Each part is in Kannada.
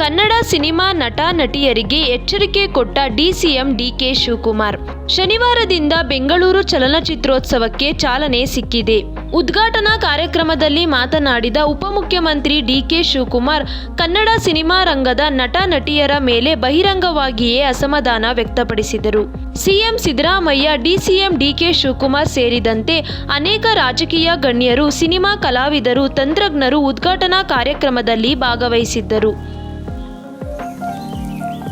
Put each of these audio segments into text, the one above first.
ಕನ್ನಡ ಸಿನಿಮಾ ನಟ ನಟಿಯರಿಗೆ ಎಚ್ಚರಿಕೆ ಕೊಟ್ಟ ಡಿಸಿಎಂ ಡಿಕೆ ಶಿವಕುಮಾರ್. ಶನಿವಾರದಿಂದ ಬೆಂಗಳೂರು ಚಲನಚಿತ್ರೋತ್ಸವಕ್ಕೆ ಚಾಲನೆ ಸಿಕ್ಕಿದೆ. ಉದ್ಘಾಟನಾ ಕಾರ್ಯಕ್ರಮದಲ್ಲಿ ಮಾತನಾಡಿದ ಉಪಮುಖ್ಯಮಂತ್ರಿ ಡಿಕೆ ಶಿವಕುಮಾರ್, ಕನ್ನಡ ಸಿನಿಮಾ ರಂಗದ ನಟ ನಟಿಯರ ಮೇಲೆ ಬಹಿರಂಗವಾಗಿಯೇ ಅಸಮಾಧಾನ ವ್ಯಕ್ತಪಡಿಸಿದರು. CM Siddaramaiah, DCM DK Shivakumar ಸೇರಿದಂತೆ ಅನೇಕ ರಾಜಕೀಯ ಗಣ್ಯರು, ಸಿನಿಮಾ ಕಲಾವಿದರು, ತಂತ್ರಜ್ಞರು ಉದ್ಘಾಟನಾ ಕಾರ್ಯಕ್ರಮದಲ್ಲಿ ಭಾಗವಹಿಸಿದ್ದರು.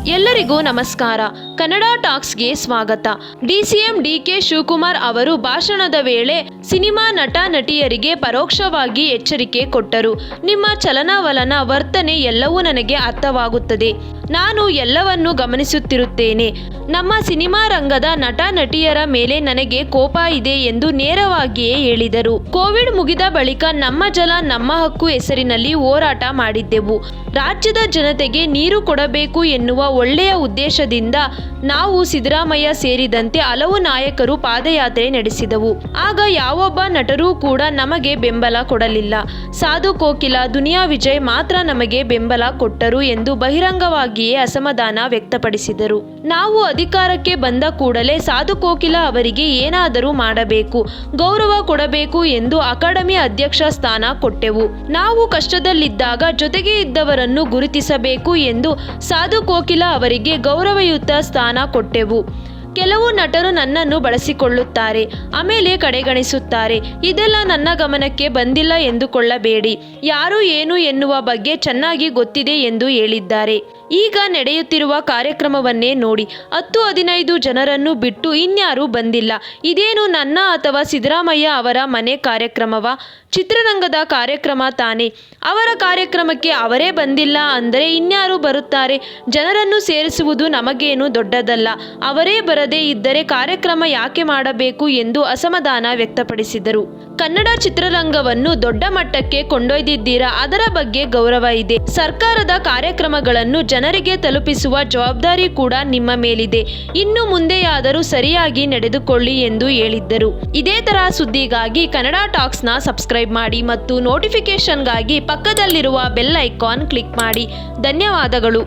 ಎಲ್ಲರಿಗೂ ನಮಸ್ಕಾರ. ಕನ್ನಡ ಟಾಕ್ಸ್ಗೆ ಸ್ವಾಗತ. ಡಿಸಿಎಂ ಡಿಕೆ ಶಿವಕುಮಾರ್ ಅವರು ಭಾಷಣದ ವೇಳೆ ಸಿನಿಮಾ ನಟ ನಟಿಯರಿಗೆ ಪರೋಕ್ಷವಾಗಿ ಎಚ್ಚರಿಕೆ ಕೊಟ್ಟರು. ನಿಮ್ಮ ಚಲನವಲನ ವರ್ತನೆ ಎಲ್ಲವೂ ನನಗೆ ಅರ್ಥವಾಗುತ್ತದೆ. ನಾನು ಎಲ್ಲವನ್ನೂ ಗಮನಿಸುತ್ತಿರುತ್ತೇನೆ. ನಮ್ಮ ಸಿನಿಮಾ ರಂಗದ ನಟ ನಟಿಯರ ಮೇಲೆ ನನಗೆ ಕೋಪ ಇದೆ ಎಂದು ನೇರವಾಗಿಯೇ ಹೇಳಿದರು. ಕೋವಿಡ್ ಮುಗಿದ ಬಳಿಕ ನಮ್ಮ ಜಲ ನಮ್ಮ ಹಕ್ಕು ಹೆಸರಿನಲ್ಲಿ ಹೋರಾಟ ಮಾಡಿದ್ದೆವು. ರಾಜ್ಯದ ಜನತೆಗೆ ನೀರು ಕೊಡಬೇಕು ಎನ್ನುವ ಒಳ್ಳೆಯ ಉದ್ದೇಶದಿಂದ ನಾವು ಸಿದ್ದರಾಮಯ್ಯ ಸೇರಿದಂತೆ ಹಲವು ನಾಯಕರು ಪಾದಯಾತ್ರೆ ನಡೆಸಿದವು. ಆಗ ಯಾವೊಬ್ಬ ನಟರೂ ಕೂಡ ನಮಗೆ ಬೆಂಬಲ ಕೊಡಲಿಲ್ಲ. ಸಾಧು ಕೋಕಿಲ ದುನಿಯಾ ವಿಜಯ್ ಮಾತ್ರ ನಮಗೆ ಬೆಂಬಲ ಕೊಟ್ಟರು ಎಂದು ಬಹಿರಂಗವಾಗಿಯೇ ಅಸಮಾಧಾನ ವ್ಯಕ್ತಪಡಿಸಿದರು. ನಾವು ಅಧಿಕಾರಕ್ಕೆ ಬಂದ ಕೂಡಲೇ ಸಾಧು ಕೋಕಿಲ ಅವರಿಗೆ ಏನಾದರೂ ಮಾಡಬೇಕು, ಗೌರವ ಕೊಡಬೇಕು ಎಂದು ಅಕಾಡೆಮಿ ಅಧ್ಯಕ್ಷ ಸ್ಥಾನ ಕೊಟ್ಟೆವು. ನಾವು ಕಷ್ಟದಲ್ಲಿದ್ದಾಗ ಜೊತೆಗೆ ಇದ್ದವರನ್ನು ಗುರುತಿಸಬೇಕು ಎಂದು ಸಾಧು ಕೋಕಿಲ ಅವರಿಗೆ ಗೌರವಯುತ ಸ್ಥಾನ ಕೊಟ್ಟೆವು. ಕೆಲವು ನಟರು ನನ್ನನ್ನು ಬಳಸಿಕೊಳ್ಳುತ್ತಾರೆ, ಆಮೇಲೆ ಕಡೆಗಣಿಸುತ್ತಾರೆ. ಇದೆಲ್ಲ ನನ್ನ ಗಮನಕ್ಕೆ ಬಂದಿಲ್ಲ ಎಂದುಕೊಳ್ಳಬೇಡಿ. ಯಾರು ಏನು ಎನ್ನುವ ಬಗ್ಗೆ ಚೆನ್ನಾಗಿ ಗೊತ್ತಿದೆ ಎಂದು ಹೇಳಿದ್ದಾರೆ. ಈಗ ನಡೆಯುತ್ತಿರುವ ಕಾರ್ಯಕ್ರಮವನ್ನೇ ನೋಡಿ. ಹತ್ತು ಹದಿನೈದು ಜನರನ್ನು ಬಿಟ್ಟು ಇನ್ಯಾರೂ ಬಂದಿಲ್ಲ. ಇದೇನು ನನ್ನ ಅಥವಾ ಸಿದ್ದರಾಮಯ್ಯ ಅವರ ಮನೆ ಕಾರ್ಯಕ್ರಮವ? ಚಿತ್ರರಂಗದ ಕಾರ್ಯಕ್ರಮ ತಾನೇ. ಅವರ ಕಾರ್ಯಕ್ರಮಕ್ಕೆ ಅವರೇ ಬಂದಿಲ್ಲ ಅಂದರೆ ಇನ್ಯಾರು ಬರುತ್ತಾರೆ? ಜನರನ್ನು ಸೇರಿಸುವುದು ನಮಗೇನು ದೊಡ್ಡದಲ್ಲ. ಅವರೇ ಬರದೇ ಇದ್ದರೆ ಕಾರ್ಯಕ್ರಮ ಯಾಕೆ ಮಾಡಬೇಕು ಎಂದು ಅಸಮಾಧಾನ ವ್ಯಕ್ತಪಡಿಸಿದರು. ಕನ್ನಡ ಚಿತ್ರರಂಗವನ್ನು ದೊಡ್ಡ ಮಟ್ಟಕ್ಕೆ ಕೊಂಡೊಯ್ದಿದ್ದೀರಾ ಅದರ ಬಗ್ಗೆ ಗೌರವ ಇದೆ. ಸರ್ಕಾರದ ಕಾರ್ಯಕ್ರಮಗಳನ್ನು ಜನರಿಗೆ ತಲುಪಿಸುವ ಜವಾಬ್ದಾರಿ ಕೂಡ ನಿಮ್ಮ ಮೇಲಿದೆ. ಇನ್ನು ಮುಂದೆಯಾದರೂ ಸರಿಯಾಗಿ ನಡೆದುಕೊಳ್ಳಿ ಎಂದು ಹೇಳಿದ್ದರು. ಇದೇ ತರ ಸುದ್ದಿಗಾಗಿ ಕನ್ನಡ ಟಾಕ್ಸ್ನ ಸಬ್ಸ್ಕ್ರೈಬ್ ಮಾಡಿ ಮತ್ತು ನೋಟಿಫಿಕೇಷನ್ಗಾಗಿ ಪಕ್ಕದಲ್ಲಿರುವ ಬೆಲ್ ಐಕಾನ್ ಕ್ಲಿಕ್ ಮಾಡಿ. ಧನ್ಯವಾದಗಳು.